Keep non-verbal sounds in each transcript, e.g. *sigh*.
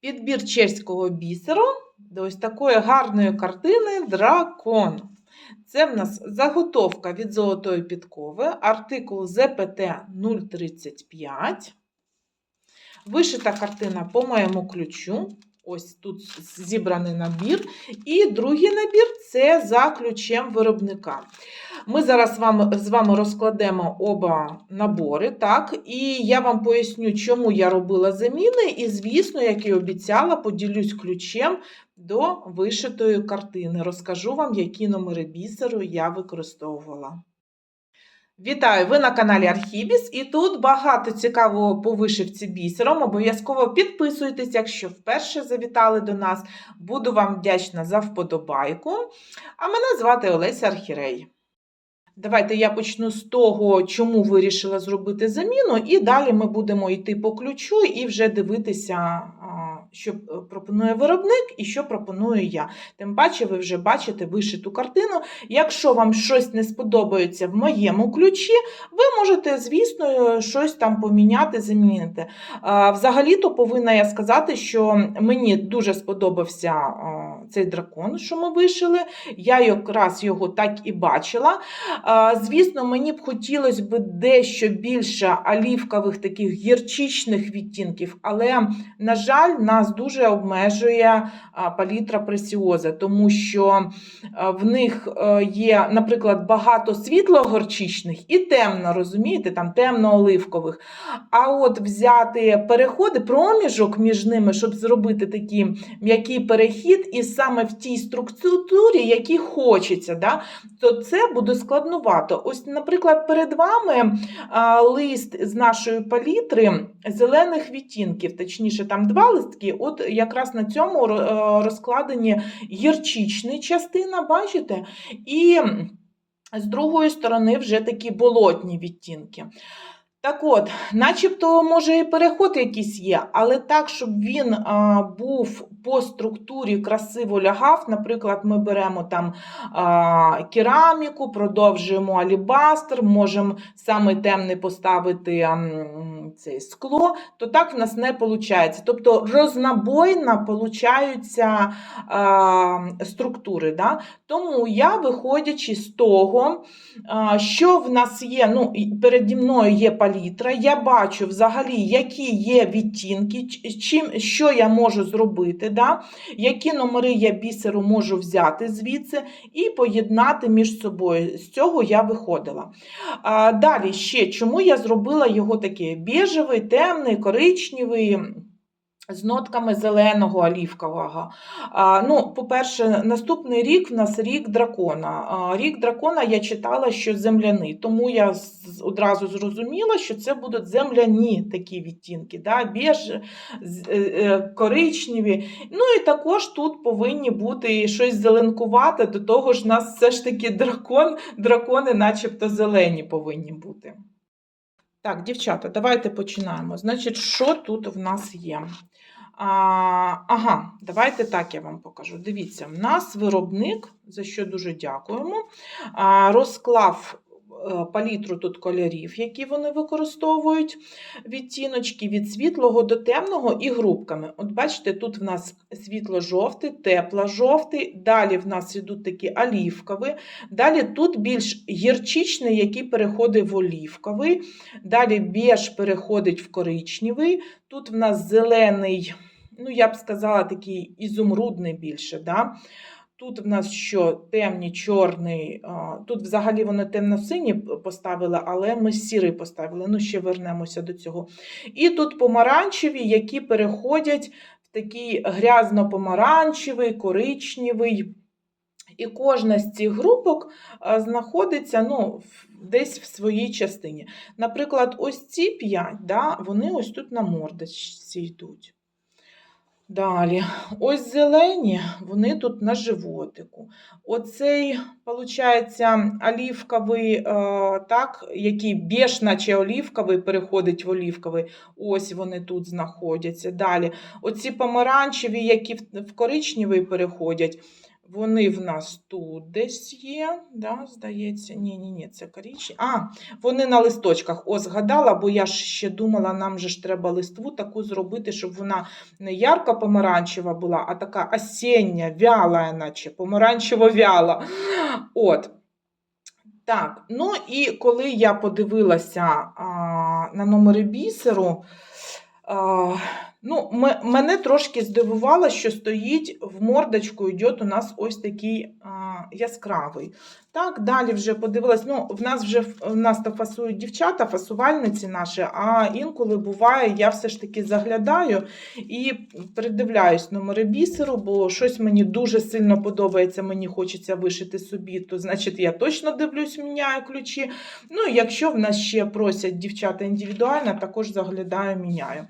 Підбір чеського бісеру до ось такої гарної картини Дракон. Це в нас заготовка від золотої підкови, артикул ЗПТ 035. Вишита картина по моєму ключу. Ось тут зібраний набір. І другий набір це за ключем виробника. Ми зараз з вами, розкладемо оба набори, так? І я вам поясню, чому я робила заміни. І, звісно, як і обіцяла, поділюсь ключем до вишитої картини. Розкажу вам, які номери бісеру я використовувала. Вітаю! Ви на каналі Архібіс, і тут багато цікавого по вишивці бісером. Обов'язково підписуйтесь, якщо вперше завітали до нас. Буду вам вдячна за вподобайку. А мене звати Олеся Архірей. Давайте я почну з того, чому вирішила зробити заміну, і далі ми будемо йти по ключу і вже дивитися, що пропонує виробник і що пропоную я. Тим паче, ви вже бачите вишиту картину. Якщо вам щось не сподобається в моєму ключі, ви можете, звісно, щось там поміняти, замінити. Взагалі-то повинна я сказати, що мені дуже сподобався цей дракон, що ми вишили. Я якраз його так і бачила. Звісно, мені б хотілося б дещо більше олівкових таких гірчичних відтінків, але, на жаль, нас дуже обмежує палітра пресіоза, тому що в них е, є, наприклад, багато світло-горчичних і темно, розумієте, там темно-оливкових. А от взяти переходи, проміжок між ними, щоб зробити такий м'який перехід, і саме в тій структурі, якій хочеться, да, то це буде складновато. Ось, наприклад, перед вами а, лист з нашої палітри зелених відтінків, точніше, там два листки, от якраз на цьому е, розкладені гірчична частина, бачите? І з другої сторони вже такі болотні відтінки. Так от, начебто, може, і переход якийсь є, але так, щоб він а, був по структурі красиво лягав. Наприклад, ми беремо там а, кераміку, продовжуємо алібастр, можемо саме темний поставити ам, це скло, то так в нас не виходить. Тобто рознобойно получаються а, структури. Да? Тому я, виходячи з того, а, що в нас є, ну, переді мною є палітра, я бачу взагалі, які є відтінки, чим, що я можу зробити, да? які номери я бісеру можу взяти звідси і поєднати між собою. З цього я виходила. А, далі ще, чому я зробила його такий біжевий, темний, коричневий. З нотками зеленого олівкового. Ну, по-перше, наступний рік в нас рік дракона. Рік дракона я читала, що земляний, тому я одразу зрозуміла, що це будуть земляні такі відтінки, да? біж, е, е, коричневі. Ну і також тут повинні бути щось зеленкувате, до того ж, у нас все ж таки дракон, дракони, начебто, зелені повинні бути. Так, дівчата, давайте починаємо. Значить, що тут в нас є? А, ага, давайте так я вам покажу. Дивіться, в нас виробник, за що дуже дякуємо, розклав е, палітру тут кольорів, які вони використовують, відтіночки від світлого до темного і групками. От бачите, тут в нас світло-жовтий, тепло-жовтий, далі в нас йдуть такі олівкові, далі тут більш гірчичний, який переходить в олівковий, далі біж переходить в коричневий, тут в нас зелений, ну я б сказала, такий ізумрудний більше. Да? Тут в нас що темні, чорний, тут взагалі вони темно-сині поставили, але ми сірий поставили. Ну, ще вернемося до цього. І тут помаранчеві, які переходять в такий грязно-помаранчевий, коричневий. І кожна з цих групок знаходиться ну, десь в своїй частині. Наприклад, ось ці п'ять, да, вони ось тут на мордочці йдуть. Далі, ось зелені, вони тут на животику. Оцей, виходить, олівковий, е, так, який біж, наче олівковий, переходить в олівковий. Ось вони тут знаходяться. Далі, оці помаранчеві, які в коричневий переходять, Вони в нас тут десь є, да, здається. Ні, ні, це корічі. А, вони на листочках. О, згадала, бо я ж ще думала, нам же ж треба листву таку зробити, щоб вона не ярко помаранчева була, а така осіння, вяла, наче помаранчево-вяла. От. Так, ну і коли я подивилася а, на номери бісеру, а, ну, мене трошки здивувало, що стоїть в мордочку, йде у нас ось такий а, яскравий. Так, далі вже подивилась, ну, в нас вже в нас то фасують дівчата, фасувальниці наші, а інколи буває, я все ж таки заглядаю і придивляюсь номери бісеру, бо щось мені дуже сильно подобається, мені хочеться вишити собі, то значить я точно дивлюсь, міняю ключі. Ну, якщо в нас ще просять дівчата індивідуально, також заглядаю, міняю.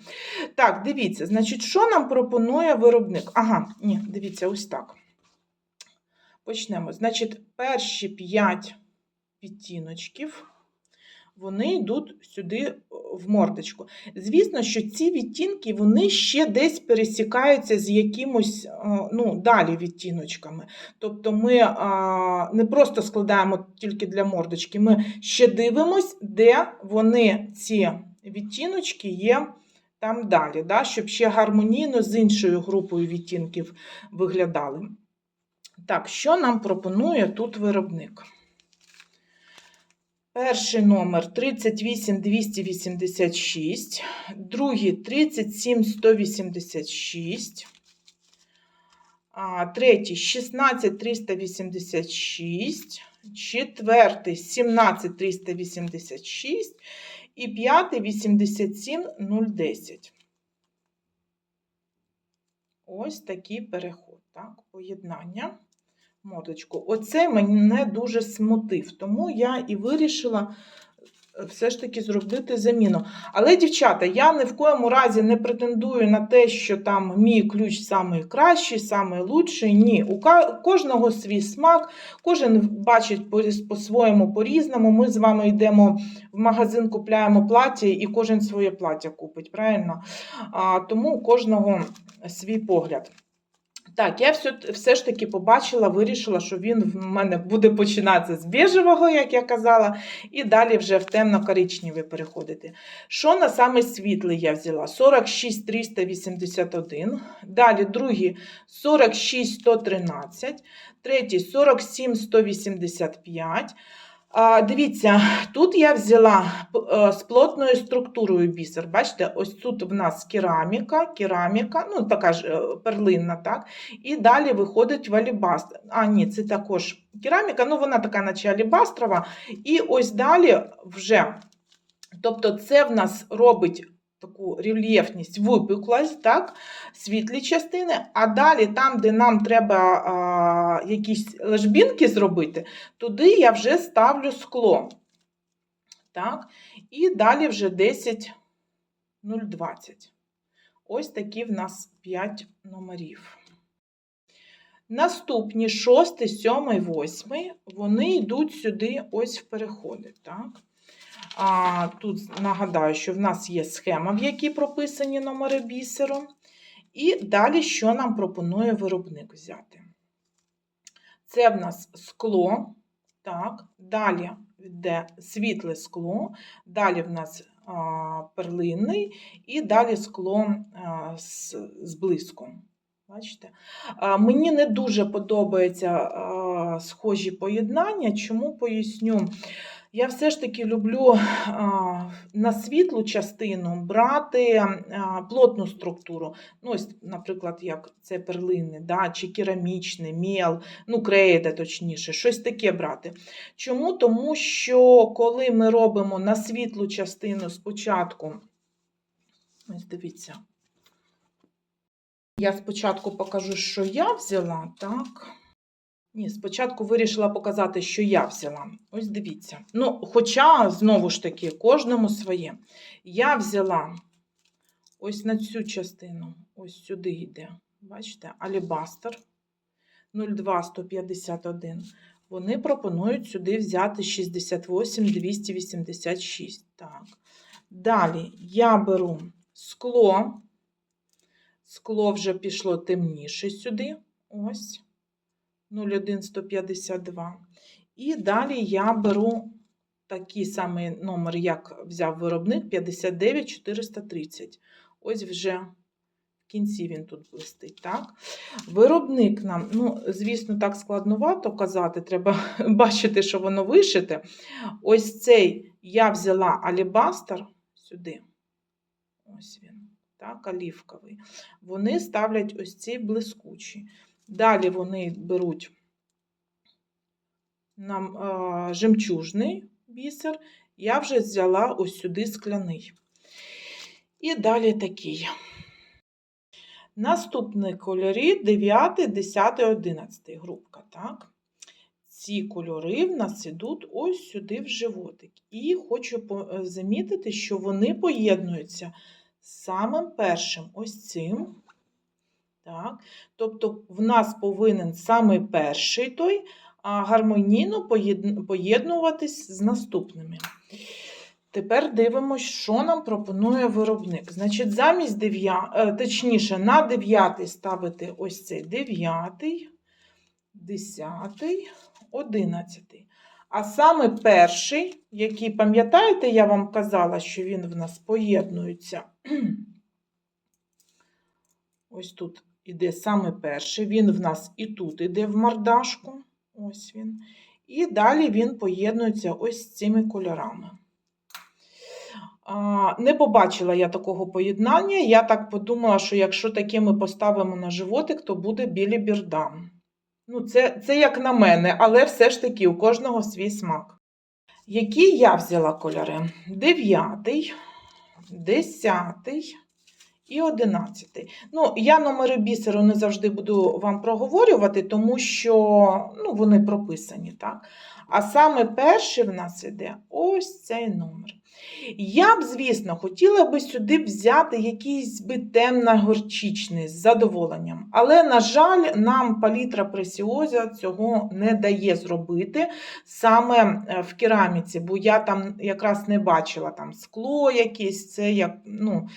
Так, значить, що нам пропонує виробник? Ага, ні, дивіться, ось так. Почнемо. Значить, перші 5 відтіночків, вони йдуть сюди в мордочку. Звісно, що ці відтінки вони ще десь пересікаються з якимось е, ну, далі відтіночками. Тобто ми не просто складаємо тільки для мордочки, ми ще дивимось, де вони, ці відтіночки, є там далі, да, щоб ще гармонійно з іншою групою відтінків виглядали. Так, що нам пропонує тут виробник? Перший номер 38286, другий 37186, третій 16386, четвертий 17386 і п'ятий 87010. Ось такий переход, так, поєднання мордочку. Оце мене дуже смутив, тому я і вирішила все ж таки зробити заміну. Але, дівчата, я ні в коєму разі не претендую на те, що там мій ключ самий кращий, самий лучший. Ні, у кожного свій смак, кожен бачить по- по-своєму по-різному. Ми з вами йдемо в магазин, купляємо плаття, і кожен своє плаття купить, правильно? А, тому у кожного свій погляд. Так, я все, все ж таки побачила, вирішила, що він в мене буде починатися з біжевого, як я казала, і далі вже в темно-коричневий переходити. Що на саме світлий я взяла? 46381, далі другий 46113, третій 47185. Дивіться, тут я взяла е, з плотною структурою бісер. Бачите, ось тут в нас кераміка, кераміка, ну така ж е, перлинна, так? І далі виходить в алібастр. А, ні, це також кераміка, ну вона така, наче алібастрова. І ось далі вже. Тобто, це в нас робить таку рельєфність, випуклость, так, світлі частини, а далі, там, де нам треба а, якісь лежбінки зробити, туди я вже ставлю скло. Так, і далі вже 10 020. Ось такі в нас 5 номерів. Наступні 6, 7, 8, вони йдуть сюди ось в переходи. Так? А, тут нагадаю, що в нас є схема, в якій прописані номери бісеру. І далі, що нам пропонує виробник взяти? Це в нас скло. Так, далі йде світле скло, далі в нас а, перлинний, і далі скло а, з, з. Бачите? А, мені не дуже подобаються а, схожі поєднання. Чому поясню? Я все ж таки люблю на світлу частину брати плотну структуру. Ну, ось, наприклад, як це перлини, да, чи керамічний, мел, ну, крейда, точніше, щось таке брати. Чому? Тому що коли ми робимо на світлу частину спочатку, ось дивіться, я спочатку покажу, що я взяла, так. Ні, спочатку вирішила показати, що я взяла. Ось дивіться. Ну, хоча, знову ж таки, кожному своє. Я взяла ось на цю частину, ось сюди йде. Бачите, алібастер 02151. Вони пропонують сюди взяти 68286. Так. Далі я беру скло. Скло вже пішло темніше сюди. Ось. 01152. І далі я беру такий самий номер, як взяв виробник 59430. Ось вже в кінці він тут блистить. Так? Виробник нам, ну, звісно, так складновато казати, треба *laughs* бачити, що воно вишите. Ось цей я взяла алібастер сюди. Ось він, так, олівковий. Вони ставлять ось ці блискучі. Далі вони беруть нам е, жемчужний бісер. Я вже взяла ось сюди скляний. І далі такий. Наступні кольори 9, 10, 11 групка. Так? Ці кольори в нас ідуть ось сюди в животик. І хочу е, замітити, що вони поєднуються з самим першим ось цим. Так? Тобто в нас повинен саме перший той гармонійно поєднуватись з наступними. Тепер дивимося, що нам пропонує виробник. Значить, замість 9, точніше, на 9 ставити ось цей 9, 10, 11. А саме перший, який, пам'ятаєте, я вам казала, що він в нас поєднується. Ось тут іде саме перший, він в нас і тут іде в мордашку. Ось він. І далі він поєднується ось з цими кольорами. Не побачила я такого поєднання. Я так подумала, що якщо таке ми поставимо на животик, то буде білі бірдам. Ну, це, це як на мене, але все ж таки у кожного свій смак. Які я взяла кольори? Дев'ятий, десятий і одинадцятий. Ну, я номери бісеру не завжди буду вам проговорювати, тому що ну, вони прописані, так? А саме перший в нас іде ось цей номер. Я б, звісно, хотіла би сюди взяти якийсь би темно-горчичний з задоволенням. Але, на жаль, нам палітра пресіоза цього не дає зробити саме е, в кераміці, бо я там якраз не бачила там скло якесь, це як, ну,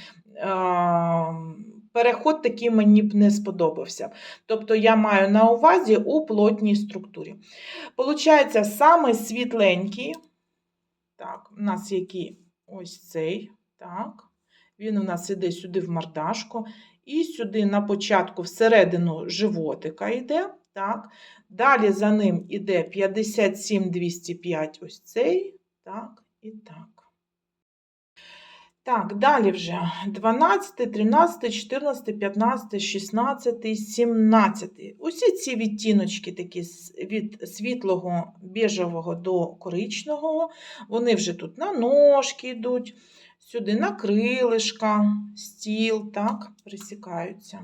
переход такий мені б не сподобався. Тобто я маю на увазі у плотній структурі. Получається, саме світленький, так, у нас який ось цей, так, він у нас іде сюди в мордашку, і сюди на початку всередину животика йде, так. Далі за ним іде 57-205 ось цей, так, і так. Так, далі вже 12, 13, 14, 15, 16, 17. Усі ці відтіночки такі від світлого біжевого до коричневого, вони вже тут на ножки йдуть, сюди на крилишка, стіл, так, присікаються.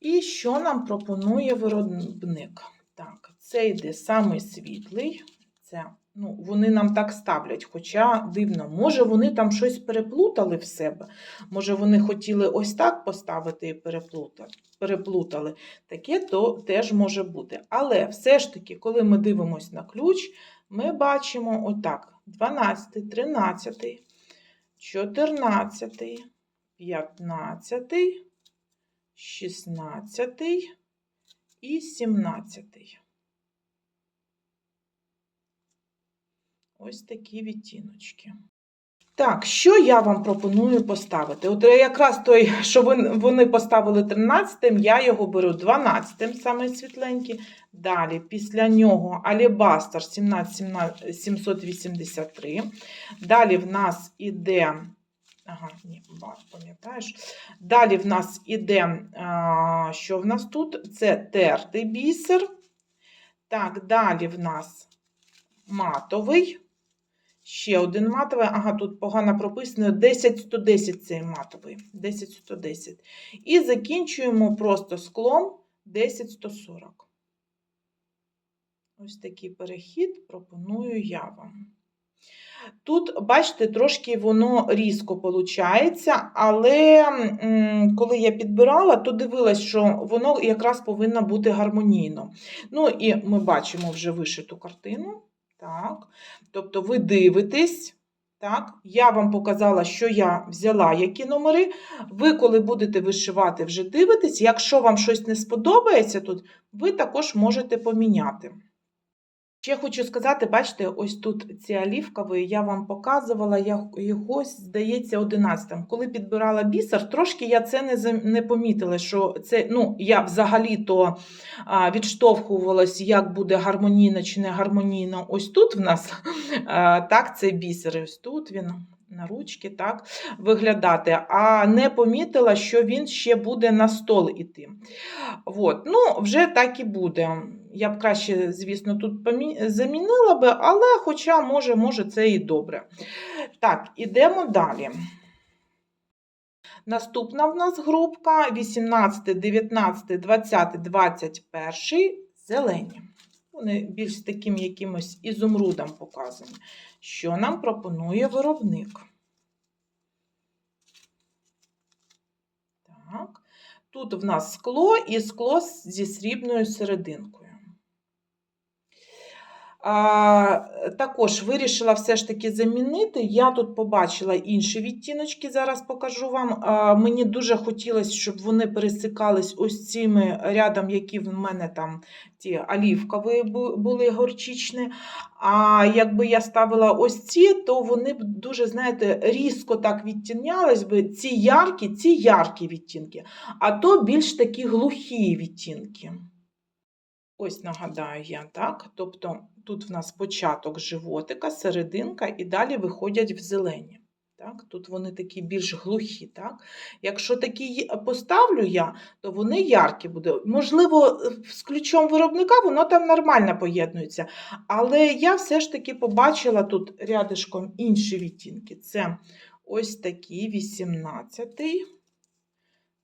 І що нам пропонує виробник? Так, це йде самий світлий, це Ну, вони нам так ставлять, хоча дивно, може вони там щось переплутали в себе. Може, вони хотіли ось так поставити і переплутали. Таке то теж може бути. Але все ж таки, коли ми дивимося на ключ, ми бачимо отак: 12, 13, 14, 15, 16 і 17. Ось такі відтіночки. Так, що я вам пропоную поставити? От якраз той, що вони поставили 13-м, я його беру 12-м, саме світленький. Далі, після нього Алібастер 17783. Далі в нас іде. Ага, ні, пам'ятаєш. Далі в нас іде, а, що в нас тут? Це тертий бісер. Так, далі в нас матовий. Ще один матовий. Ага, тут погано прописано 10-110 цей матовий. 10-110. І закінчуємо просто склом 10-140. Ось такий перехід пропоную я вам. Тут, бачите, трошки воно різко виходить, але коли я підбирала, то дивилась, що воно якраз повинно бути гармонійно. Ну, і ми бачимо вже вишиту картину. Так. Тобто ви дивитесь, Так, я вам показала, що я взяла, які номери. Ви, коли будете вишивати, вже дивитесь. Якщо вам щось не сподобається тут, ви також можете поміняти. Ще хочу сказати, бачите, ось тут ці олівкові, я вам показувала, я його, здається, 11 Коли підбирала бісер, трошки я це не, не помітила, що це, ну, я взагалі-то відштовхувалась, як буде гармонійно чи не гармонійно. Ось тут в нас а, так, це бісер, ось тут він на ручки, так, виглядати, а не помітила, що він ще буде на стол іти. От, ну, вже так і буде. Я б краще, звісно, тут замінила би, але хоча, може, може, це і добре. Так, ідемо далі. Наступна в нас групка 18, 19, 20, 21 зелені. Вони більш таким якимось ізумрудом показані. Що нам пропонує виробник? Так. Тут в нас скло і скло зі срібною серединкою. А, також вирішила все ж таки замінити. Я тут побачила інші відтіночки, зараз покажу вам. А, мені дуже хотілося, щоб вони пересикались ось цими рядом, які в мене там ті олівкові були горчичні. А якби я ставила ось ці, то вони б дуже, знаєте, різко так відтінялись би. Ці яркі, ці яркі відтінки, а то більш такі глухі відтінки. Ось нагадаю я, так? Тобто тут в нас початок животика, серединка і далі виходять в зелені. Так? Тут вони такі більш глухі. Так? Якщо такі поставлю я, то вони яркі будуть. Можливо, з ключом виробника воно там нормально поєднується. Але я все ж таки побачила тут рядишком інші відтінки. Це ось такі 18,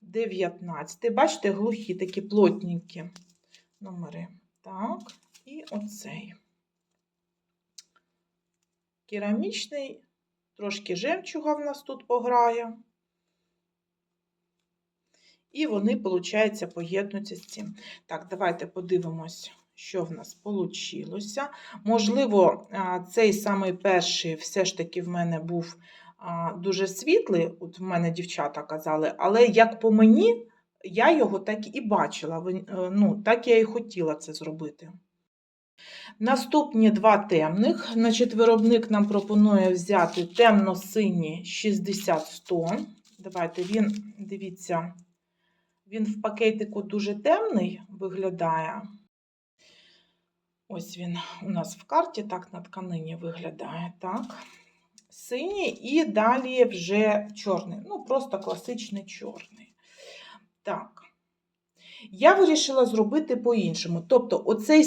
19. Бачите, глухі, такі плотненькі номери. Так, і оцей. Керамічний, трошки жемчуга в нас тут пограє. І вони, виходить, поєднуються з цим. Так, давайте подивимось, що в нас вийшло. Можливо, цей самий перший все ж таки в мене був дуже світлий, от в мене дівчата казали, але як по мені, я його так і бачила. Е, Ну, так я і хотіла це зробити. Наступні два темних. Значить, виробник нам пропонує взяти темно-синій 60-100. Давайте він, дивіться, він в пакетику дуже темний виглядає. Ось він у нас в карті, так на тканині виглядає. так. Синій і далі вже чорний. Ну, просто класичний чорний. Так. Я вирішила зробити по-іншому. Тобто, оцей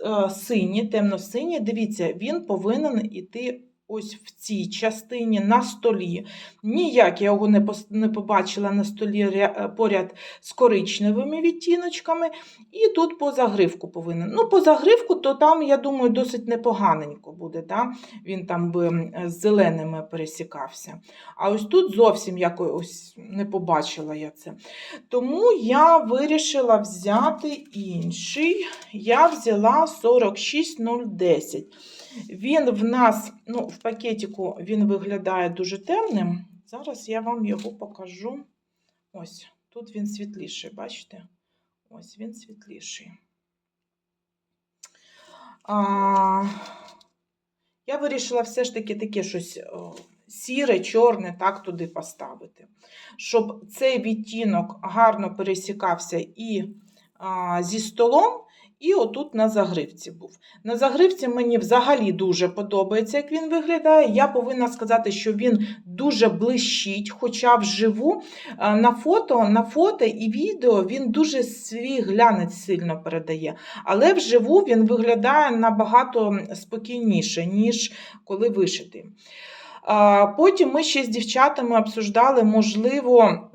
е, синій, темно-синій, дивіться, він повинен іти ось в цій частині на столі. Ніяк я його не, побачила на столі е, поряд з коричневими відтіночками. І тут по загривку повинен. Ну, по загривку, то там, я думаю, досить непоганенько буде. Да? Він там би з зеленими пересікався. А ось тут зовсім якось не побачила я це. Тому я вирішила взяти інший. Я взяла 46010. Він в нас, ну, в пакетику він виглядає дуже темним. Зараз я вам його покажу. Ось, тут він світліший, бачите? Ось він світліший. А, я вирішила все ж таки таке щось сіре, чорне, так туди поставити. Щоб цей відтінок гарно пересікався і а, зі столом, і отут на загривці був. На загривці мені взагалі дуже подобається, як він виглядає. Я повинна сказати, що він дуже блищить, хоча вживу на фото, на фото і відео він дуже свій глянець сильно передає. Але вживу він виглядає набагато спокійніше, ніж коли вишитий. Потім ми ще з дівчатами обсуждали, можливо,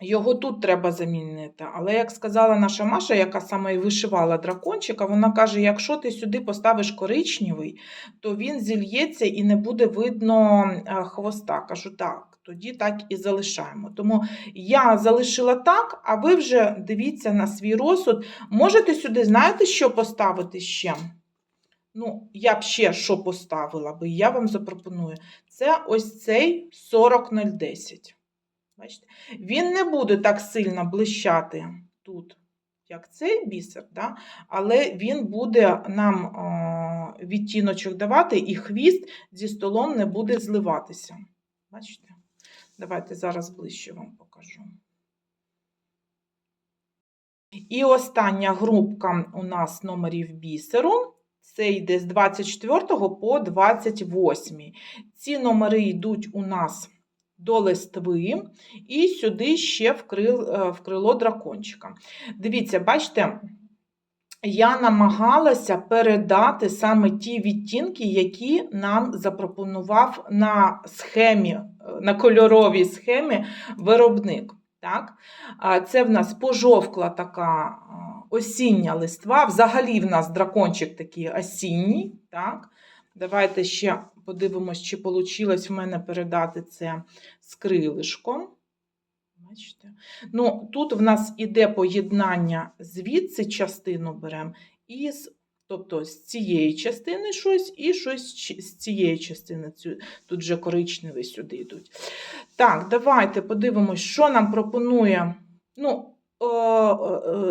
його тут треба замінити. Але, як сказала наша Маша, яка саме і вишивала дракончика, вона каже: якщо ти сюди поставиш коричневий, то він зільється і не буде видно е, хвоста. Кажу, так, тоді так і залишаємо. Тому я залишила так, а ви вже дивіться на свій розсуд. Можете сюди, знаєте, що поставити ще? ну, я б ще що поставила би, я вам запропоную. Це ось цей 40010. Бачите? Він не буде так сильно блищати тут, як цей бісер, да? але він буде нам е, відтіночок давати, і хвіст зі столом не буде зливатися. Бачите? Давайте зараз ближче вам покажу. І остання групка у нас номерів бісеру. Це йде з 24 по 28. Ці номери йдуть у нас до листви і сюди ще в, крил, е, дракончика. Дивіться, бачите, я намагалася передати саме ті відтінки, які нам запропонував на схемі, е, на кольоровій схемі виробник. Так? Це в нас пожовкла така осіння листва. Взагалі в нас дракончик такий осінній. Так? Давайте ще подивимось, чи вийшло в мене передати це з крилишком. Бачите? Ну, Тут в нас іде поєднання звідси частину беремо, і з, тобто з цієї частини щось, і щось з цієї частини. Тут вже коричневі сюди йдуть. Так, давайте подивимось, що нам пропонує. Ну,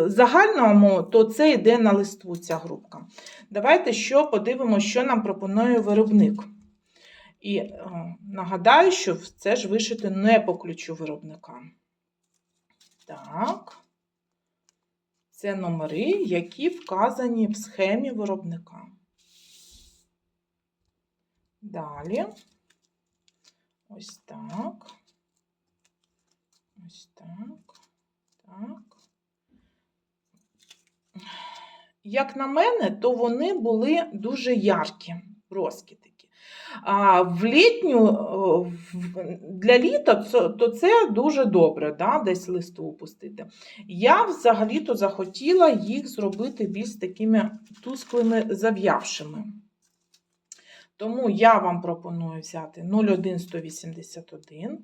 загальному, то це йде на листву ця групка. Давайте що подивимося, що нам пропонує виробник. І е, нагадаю, що це ж вишити не по ключу виробника. Так. Це номери, які вказані в схемі виробника. Далі. Ось так. Ось так. Так. Як на мене, то вони були дуже яркі, броскі такі. А в літню, для літа то це дуже добре, да, десь листу пустити. Я взагалі-то захотіла їх зробити більш такими тусклими зав'явшими. Тому я вам пропоную взяти 0,181,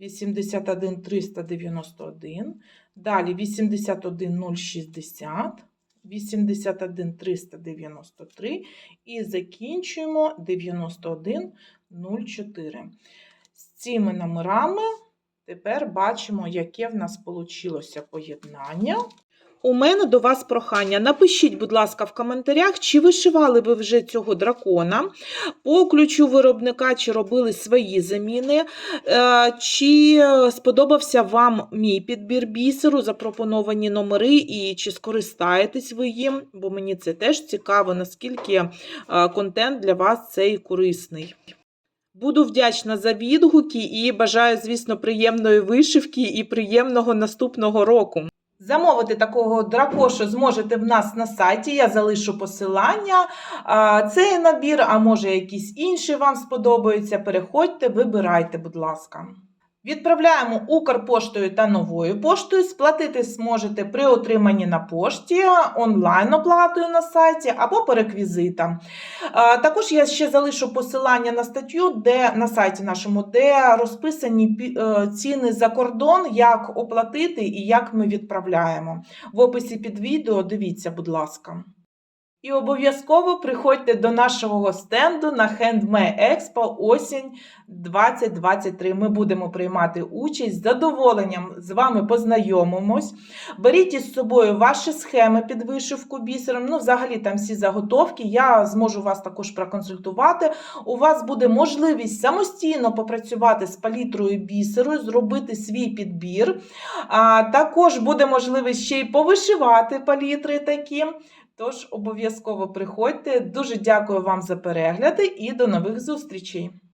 81 391, далі 81 060, 81 393 і закінчуємо 9104. З цими номерами тепер бачимо, яке в нас вийшло поєднання. У мене до вас прохання. Напишіть, будь ласка, в коментарях, чи вишивали ви вже цього дракона по ключу виробника, чи робили свої заміни, е, чи сподобався вам мій підбір бісеру, запропоновані номери, і чи скористаєтесь ви їм, бо мені це теж цікаво, наскільки е, контент для вас цей корисний. Буду вдячна за відгуки і бажаю, звісно, приємної вишивки і приємного наступного року. Замовити такого дракошу зможете в нас на сайті. Я залишу посилання. Цей набір, а може якісь інші вам сподобаються. Переходьте, вибирайте, будь ласка. Відправляємо Укрпоштою та новою поштою. Сплатити зможете при отриманні на пошті, онлайн оплатою на сайті або по реквізитам. Також я ще залишу посилання на статтю, де на сайті нашому, де розписані е, ціни за кордон, як оплатити і як ми відправляємо. В описі під відео дивіться, будь ласка. І обов'язково приходьте до нашого стенду на Handmade Expo осінь 2023. Ми будемо приймати участь з задоволенням з вами познайомимось. Беріть із собою ваші схеми під вишивку бісером. Ну, взагалі, там всі заготовки. Я зможу вас також проконсультувати. У вас буде можливість самостійно попрацювати з палітрою бісеру, зробити свій підбір. А також буде можливість ще й повишивати палітри такі. Тож обов'язково приходьте. Дуже дякую вам за перегляди і до нових зустрічей!